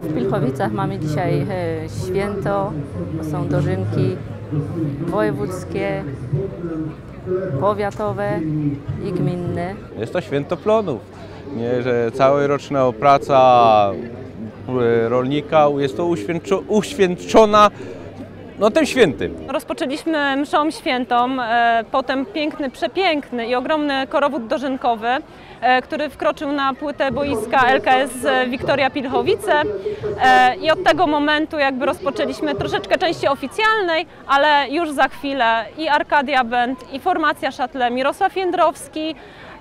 W Pilchowicach mamy dzisiaj e, święto, to są dożynki wojewódzkie, powiatowe i gminne. Jest to święto plonów, nie, że całoroczna praca e, rolnika jest to uświęczo, uświęcona no, tym świętym. Rozpoczęliśmy mszą świętą, e, potem piękny, przepiękny i ogromny korowód dożynkowy, e, który wkroczył na płytę boiska LKS Wiktoria Pilchowice E, i od tego momentu jakby rozpoczęliśmy troszeczkę części oficjalnej, ale już za chwilę i Arkadia Band, i formacja Szatle Mirosław Jędrowski,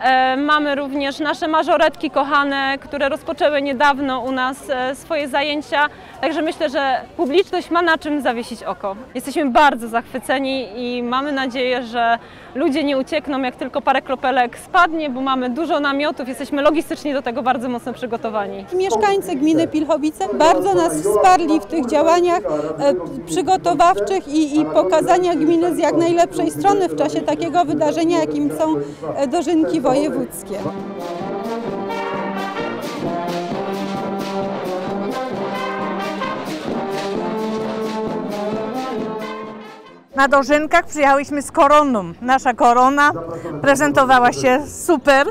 E, Mamy również nasze mażoretki kochane, które rozpoczęły niedawno u nas e, swoje zajęcia. Także myślę, że publiczność ma na czym zawiesić oko. Jesteśmy bardzo zachwyceni i mamy nadzieję, że ludzie nie uciekną, jak tylko parę kropelek spadnie, bo mamy dużo namiotów, jesteśmy logistycznie do tego bardzo mocno przygotowani. Mieszkańcy gminy Pilchowice bardzo nas wsparli w tych działaniach e, przygotowawczych i, i pokazania gminy z jak najlepszej strony w czasie takiego wydarzenia, jakim są e, dożynki wojewódzkie. Na dożynkach przyjechałyśmy z koroną. Nasza korona prezentowała się super.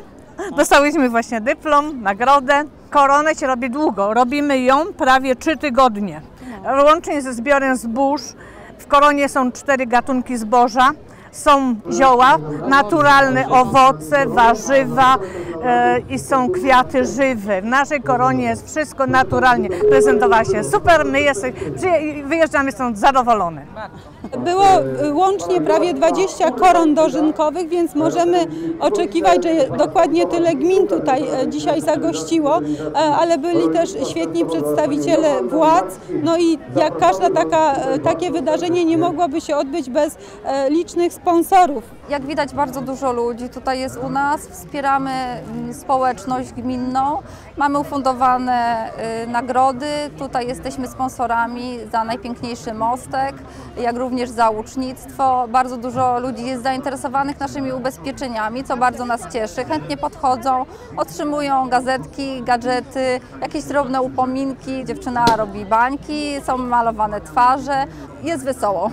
Dostałyśmy właśnie dyplom, nagrodę. Koronę się robi długo. Robimy ją prawie trzy tygodnie. Łącznie ze zbiorem zbóż. W koronie są cztery gatunki zboża. Są zioła, naturalne owoce, warzywa e, i są kwiaty żywe. W naszej koronie jest wszystko naturalnie. Prezentowała się super. My jest, przyje- wyjeżdżamy stąd zadowolone. Było łącznie prawie 20 koron dożynkowych, więc możemy oczekiwać, że dokładnie tyle gmin tutaj e, dzisiaj zagościło, e, ale byli też świetni przedstawiciele władz. No i jak każda taka, e, takie wydarzenie nie mogłoby się odbyć bez licznych sponsorów. Jak widać bardzo dużo ludzi tutaj jest u nas, wspieramy mm, społeczność gminną, mamy ufundowane y, nagrody, tutaj jesteśmy sponsorami za najpiękniejszy mostek, jak również za ucznictwo. Bardzo dużo ludzi jest zainteresowanych naszymi ubezpieczeniami, co bardzo nas cieszy. Chętnie podchodzą, otrzymują gazetki, gadżety, jakieś drobne upominki. Dziewczyna robi bańki, są malowane twarze, jest wesoło.